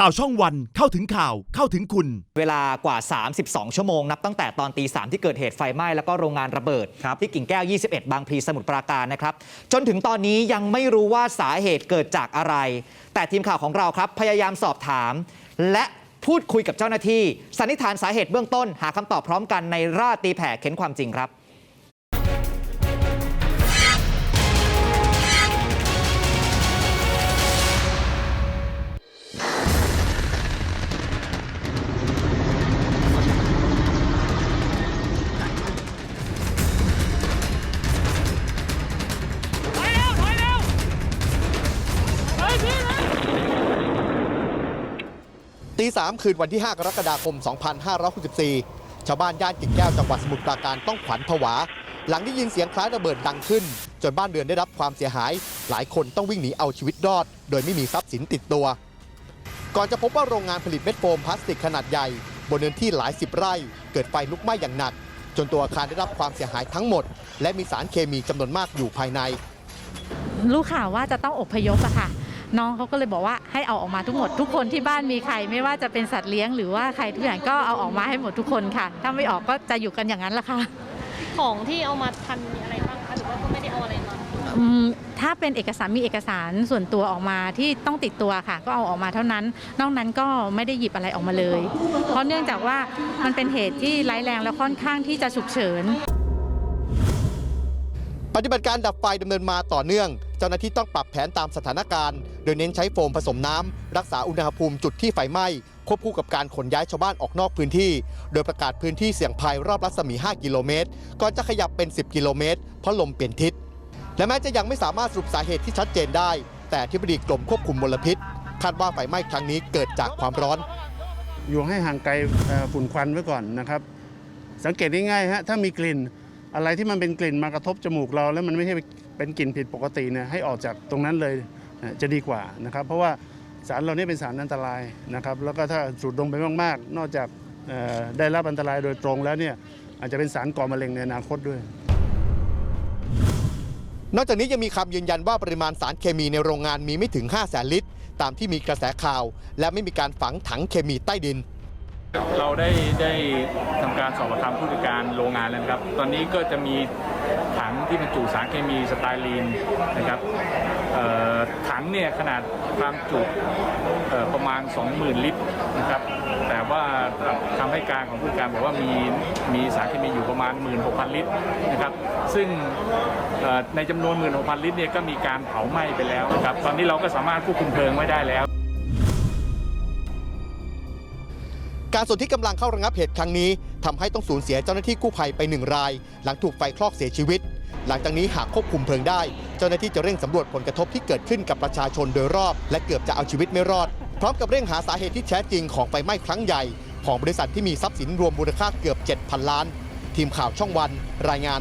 ข่าวช่องวันเข้าถึงข่าวเข้าถึงคุณ เวลากว่า 32 ชั่วโมง นับตั้งแต่ตอนตีสามที่เกิดเหตุไฟไหม้แล้วก็โรงงานระเบิด ที่กิ่งแก้ว 21 บางพลีสมุทรปราการนะครับ จนถึงตอนนี้ยังไม่รู้ว่าสาเหตุเกิดจากอะไร แต่ทีมข่าวของเราครับ พยายามสอบถาม และพูดคุยกับเจ้าหน้าที่ สันนิษฐานสาเหตุเบื้องต้น หาคำตอบพร้อมกันในราตีแผ่เข็นความจริงครับ สามคืนวันที่ 5 กรกฎาคม 2564 ชาวบ้านย่านกิ่งแก้วจังหวัดสมุทรปราการต้องขวัญผวา หลังได้ยินเสียงคล้ายระเบิดดังขึ้น จนบ้านเรือนได้รับความเสียหาย หลายคนต้องวิ่งหนีเอาชีวิตรอด โดยไม่มีทรัพย์สินติดตัว ก่อนจะพบว่าโรงงานผลิตเม็ดโฟมพลาสติกขนาดใหญ่ บนเนื้อที่หลายสิบไร่ เกิดไฟลุกไหม้อย่างหนัก จนตัวอาคารได้รับความเสียหายทั้งหมด และมีสารเคมีจำนวนมากอยู่ภายใน รู้ข่าวว่าจะต้องอพยพอะค่ะ น้องเขาก็เลยบอกว่าให้เอาออกมาทุกหมดทุกคนที่บ้านมีใครไม่ว่าจะเป็นสัตว์เลี้ยงหรือว่าใครทุกอย่างก็เอาออกมาให้หมดทุกคนค่ะ ถ้าไม่ออกก็จะอยู่กันอย่างนั้นแหละค่ะ ของที่เอามาทันมีอะไรบ้างคะหรือว่าก็ไม่ได้เอาอะไรมาอืมถ้าเป็นเอกสารมีเอกสารส่วนตัวออกมาที่ต้องติดตัวค่ะ ก็เอาออกมาเท่านั้น นอกนั้นก็ไม่ได้หยิบอะไรออกมาเลย เพราะเนื่องจากว่ามันเป็นเหตุที่ร้ายแรงและค่อนข้างที่จะฉุกเฉิน ปฏิบัติการดับไฟดำเนินมาต่อเนื่อง เจ้าหน้าที่ต้องปรับแผนตามสถานการณ์ โดยเน้นใช้โฟมผสมน้ำรักษาอุณหภูมิจุดที่ไฟไหม้ควบคู่กับการขนย้ายชาวบ้านออกนอกพื้นที่ โดยประกาศพื้นที่เสี่ยงภัยรอบรัศมี 5 กิโลเมตร ก่อนจะขยับเป็น 10 กิโลเมตร เพราะลมเปลี่ยนทิศ และแม้จะยังไม่สามารถสรุปสาเหตุที่ชัดเจนได้ แต่ที่บดีกรมควบคุมมลพิษ คาดว่าไฟไหม้ครั้งนี้เกิดจากความร้อน อยู่ให้ห่างไกลฝุ่นควันไว้ก่อนนะครับ สังเกตง่ายๆฮะ ถ้ามีกลิ่นอะไรที่มันเป็นกลิ่นมากระทบจมูกเราแล้วมันไม่ใช่ เป็นกลิ่นผิดปกติเนี่ยให้ออกจากตรงนั้นเลยเอ่อจะดีกว่านะครับ เพราะว่าสารเหล่านี้เป็นสารอันตรายนะครับ แล้วก็ถ้าสูดดมไปมากๆ นอกจากเอ่อได้รับอันตรายโดยตรงแล้วเนี่ยอาจจะเป็นสารก่อมะเร็งในอนาคตด้วย นอกจากนี้ยังมีคำยืนยันว่าปริมาณสารเคมีในโรงงานมีไม่ถึง5แสนลิตร ตามที่มีกระแสข่าว และไม่มีการฝังถังเคมีใต้ดิน เราได้ได้ทำการสอบปากคำผู้จัดการโรงงานแล้วนะครับ ตอนนี้ก็จะมี ถังที่บรรจุสารเคมีสไตลีนนะครับถังเนี่ยขนาดความจุประมาณ 20,000 ลิตรนะครับแต่ว่าคำให้การของผู้การบอกว่ามีมีสารเคมีอยู่ประมาณ 16,000 ลิตรนะครับซึ่งในจำนวน 16,000 ลิตรเนี่ยก็มีการเผาไหม้ไปแล้วนะครับตอนนี้เราก็สามารถควบคุมเพลิงไว้ได้แล้วการส่วนที่กำลังเข้าระงับเหตุครั้งนี้ ทำให้ต้องสูญเสียเจ้าหน้าที่กู้ภัยไปหนึ่งราย หลังถูกไฟคลอกเสียชีวิต หลังจากนี้หากควบคุมเพลิงได้ เจ้าหน้าที่จะเร่งสำรวจผลกระทบที่เกิดขึ้นกับประชาชนโดยรอบ และเกือบจะเอาชีวิตไม่รอด พร้อมกับเร่งหาสาเหตุที่แท้จริงของไฟไหม้ครั้งใหญ่ ของบริษัทที่มีทรัพย์สินรวมมูลค่าเกือบ 7,000 ล้าน ทีมข่าวช่องวัน รายงาน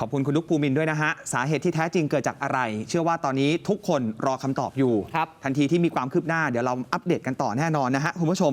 ขอบคุณคุณลุกภูมินทร์ด้วยนะฮะ สาเหตุที่แท้จริงเกิดจากอะไร เชื่อว่าตอนนี้ทุกคนรอคำตอบอยู่ครับทันทีที่มีความคืบหน้าเดี๋ยวเราอัปเดตกันต่อแน่นอนนะฮะ คุณผู้ชม